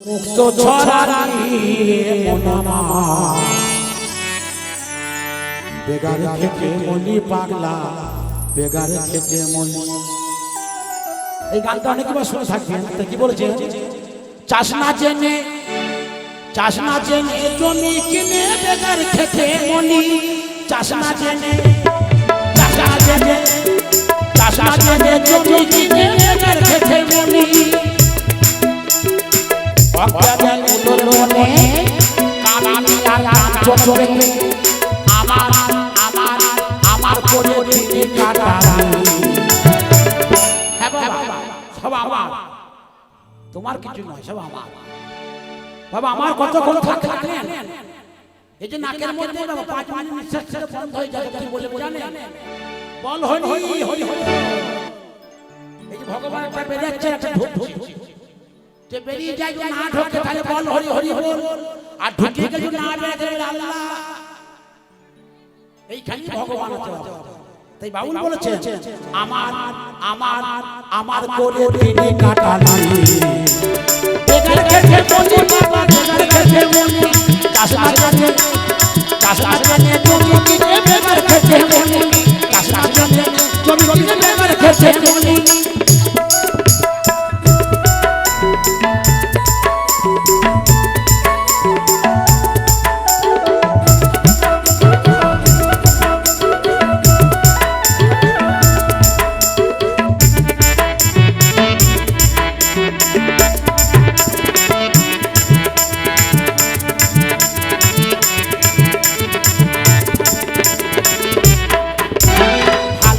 মুক্ত বেগার খেতে মনি পাগলা, বেগার খেতে মনি এই গানটা অনেকবার শুনে থাকবেন তো কি বলেছে চাষ না জেনে চাষ না জেনে জমি কিনে বেগার খেতে মনি চাষ না জেনে চাষ জেনে চাষ না জেনে জমি কিনে বেগার খেতে মনি। অজ্ঞান উদর মনে কানানি আর কাঞ্চন চোখে আমার আমার আমার করে দিদি কাটারানি হ্যাঁ বাবা সব আমার তোমার কিছু নয় সব আমার বাবা আমার কত কোন থাক থাকলেন এই যে নাকের মধ্যে বাবা পাঁচ মিনিট নিঃশ্বাস ছেড়ে বন্ধ হয়ে যাবে কি বলে জানেন বল হরি হরি হরি এই যে ভগবান একটা বেরিয়েছে একটা ঢুকছে যে বেরিয়ে যায় যে না ঢোকে তাহলে বল হরি হরি হরি আর ঢুকে যদি না আল্লাহ। এইখানে ভগবান আছে। তাই বাউল বলেছে আমার আমার আমার করে দিনে খেতে মনি বাবা বেগার খেতে মনি। চাষ না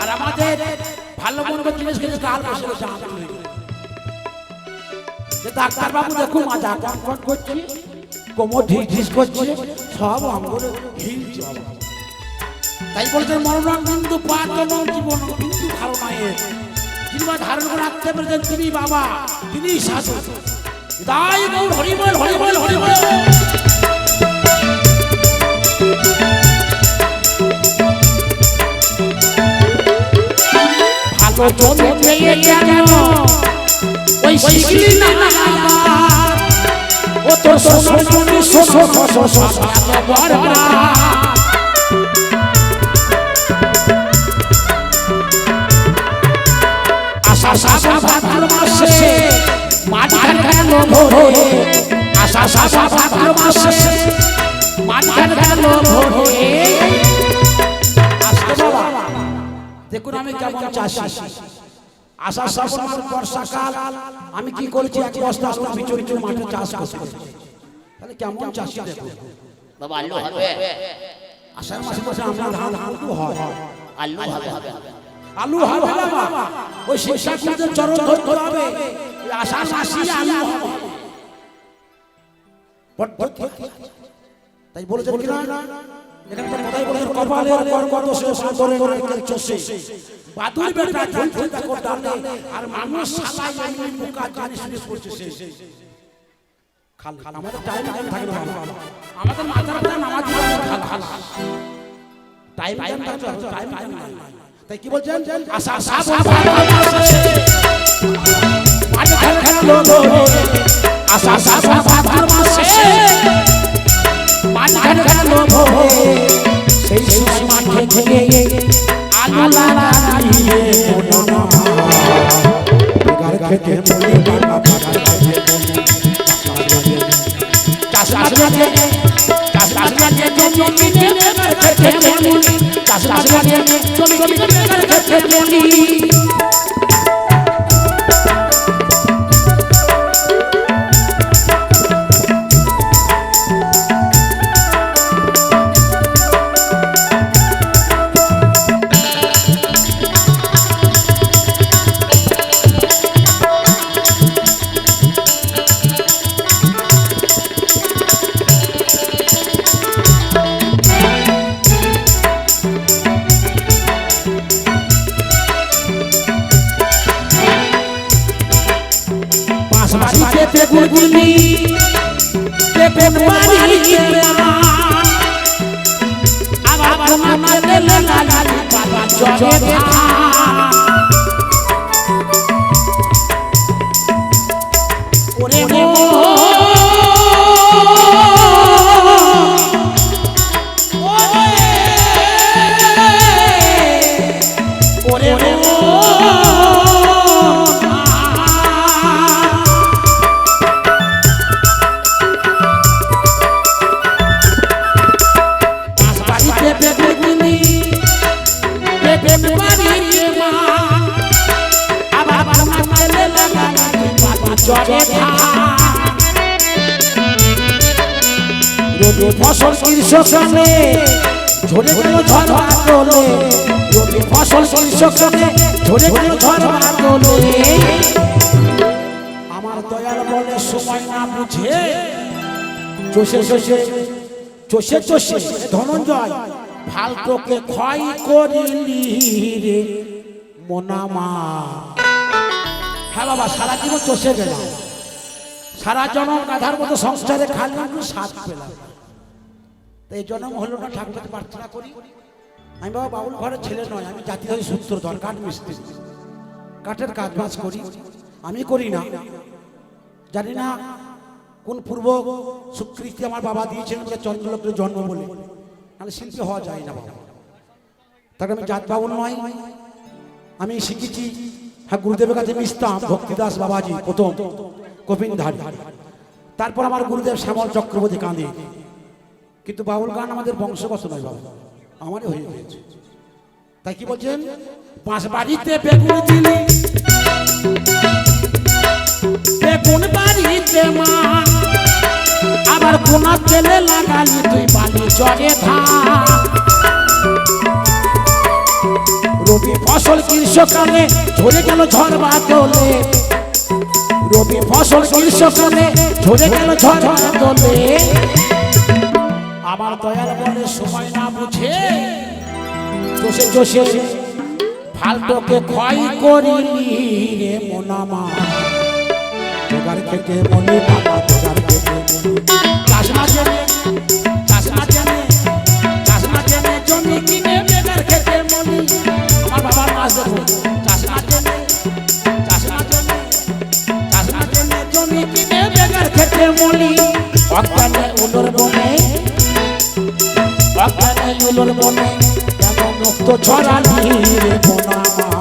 আর আমাদের ভালো মন্দ জিনিস কিন্তু কাল বসে বসে। যে ডাক্তার বাবু দেখুন মা ডাক্তার কট করছে, কোমর ঢিস ঢিস করছে, সব অঙ্গরে বাবা। তাই বলছে মরণ বিন্দু পাত জীবন, বিন্দু ভালো নয়। যিনি ধারণ করে রাখতে পেরেছেন তিনি বাবা, তিনি সাধু তাই হরিবল হরিবল হরিবল জমি পেয়ে কেন ওই শিখলি না? ও তোর সোনার জমি শোষো শোষো শোষো বরবা আশা শাসা ভাদ্র মাসে মাটি গেল ভোরে আশা শাসা ভাদ্র মাসে মাটি গেল ভোরে দেখুন আমি কেমন চাষি। আষাঢ় শ্রাবণ মাস বর্ষাকাল আমি কি করেছি? এক বস্তা আলু বিচুর বিচুর মাঠে চাষ করছি। তাহলে কেমন চাষি দেখুন। বাবা আলু হবে। আষাঢ় মাসে মাসে আমরা ধান আলু হয়। আলু হবে। হবে। আলু হবে। না বাবা। ওই শিক্ষার্থীদের চরণ ধরতে হবে। আষাঢ় মাসে আলু হবে। তাই বলেছেন কি না এখানে তো কথাই বলেছেন কপালের কর্কট দোষে সাদরে নারকেল চষে বাদুর বেটা ঝুল ঝুল দেখো ডালে আর মানুষ শালা এমনি মুকা জানিস জিনিস করছে সে খাল খাল আমাদের টাইম টাইম থাকে না আমাদের মাথার উপরে নামাজ খাল খাল টাইম টাইম টাইম টাইম তাই কি বলছেন আশা আশা মাঝে খেল খেলো আশা আশা মাসে মাঝে খেলো সেই সময় মাঠে থেকে আলু লাগিয়ে বেগার খেতে বলি বাবা খেতে বলি চাষ লাগে চাষ লাগে জমি কিনে বেগার খেতে বলি চাষ লাগে জমি কিনে বেগার খেতে বলি বাড়িতে মা আবার কোনা তেলে লাগালি বাবা ধান ওরে মো। ওরে মো। পাঁচ রবি ফসল কৃষকনে ঝরে গেল ঝড় বাদলে রবি ফসল কৃষকনে ঝরে গেল ঝড় বাদলে আমার দয়াল বলে সময় না বুঝে চষে চষে চষে চষে ধনঞ্জয় ফালতোকে ক্ষয় করিলি রে মোনামা হ্যাঁ বাবা, সারা জীবন চষে গেলাম। সারা জনম গাধার মতো সংসারে খালি একটু স্বাদ পেলাম তো এই জন্ম হলো না ঠাকুরকে প্রার্থনা করি। আমি বাবা বাবুল ঘরের ছেলে নয়, আমি জাতীয় সূত্রধর কাঠ মিস্ত্রি। কাঠের কাজ বাজ করি। আমি করি না। জানি না কোন পূর্ব স্বীকৃতি আমার বাবা দিয়েছেন বলে চন্দ্রলোকের জন্ম বলে। নাহলে শিল্পী হওয়া যায় না বাবা। তাকে আমি জাত বাবুল নয়। আমি শিখেছি হ্যাঁ গুরুদেবের কাছে মিশতাম ভক্তিদাস বাবাজি, প্রথম গোবিন্দারি তারপর আমার গুরুদেব শ্যামল চক্রবর্তী কাঁদে। কিন্তু বাউল গান আমাদের বংশগত নয় বাবা, আমারই হয়ে গিয়েছে। তাই কি বলছেন? পাঁচ বাড়িতে বেগুন বেগুন বাড়িতে মা, আবার কোনা লাগালি তুই বালি জলে ধান রবি ফসল গ্রীষ্মকালে ঝরে গেল ঝড় বাদলে রবি ফসল গ্রীষ্মকালে ঝরে গেল ঝড় বাদলে আমার দয়াল বলে সময় না বুঝে চষে চষে ফালতোকে ক্ষয় করিলি রে মোনামা জোগাড় খেতে মনে বাবা, জোগাড় খেতে মনে চাষ না অজ্ঞানে উলোর মনে কেমন মুক্ত ছড়ালি রে মোনা